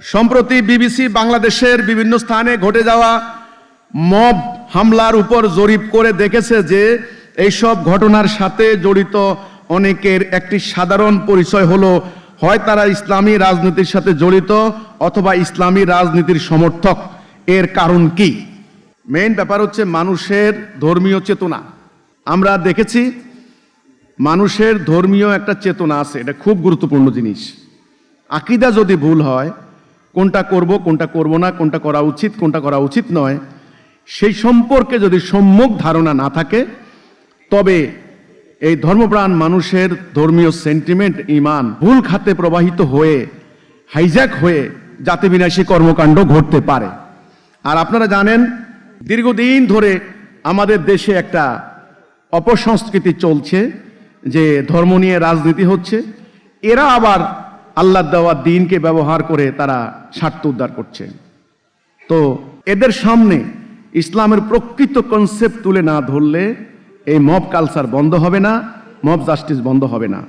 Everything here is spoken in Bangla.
সম্প্রতি বিবিসি বাংলাদেশের বিভিন্ন স্থানে ঘটে যাওয়া মব হামলার উপর জরিপ করে দেখেছে যে এইসব ঘটনার সাথে জড়িত অনেকের একটি সাধারণ পরিচয় হলো, হয় তারা ইসলামী রাজনীতির সাথে জড়িত অথবা ইসলামী রাজনীতির সমর্থক। এর কারণ কি? মেইন ব্যাপার হচ্ছে মানুষের ধর্মীয় চেতনা। আমরা দেখেছি মানুষের ধর্মীয় একটা চেতনা আছে, এটা খুব গুরুত্বপূর্ণ জিনিস। আকিদা যদি ভুল হয় কোনটা করব কোনটা করব না, কোনটা করা উচিত, কোনটা করা উচিত নয়। সেই সম্পর্কে যদি সম্যক ধারণা না থাকে, তবে এই ধর্মপ্রাণ মানুষের ধর্মীয় সেন্টিমেন্ট ইমান ভুল খাতে প্রবাহিত হয়ে, হাইজ্যাক হয়ে জাতি বিনাশী কর্মকাণ্ড ঘটতে পারে। আর আপনারা জানেন, দীর্ঘদিন ধরে আমাদের দেশে একটা অপসংস্কৃতি চলছে, যে ধর্ম নিয়ে রাজনীতি হচ্ছে। এরা আবার আল্লাহ দেওয়া দিনকে ব্যবহার করে তারা স্বার্থ উদ্ধার করছে। তো এদের সামনে ইসলামের প্রকৃত কনসেপ্ট তুলে না ধরলে এই মব কালচার বন্ধ হবে না মব জাস্টিস বন্ধ হবে না।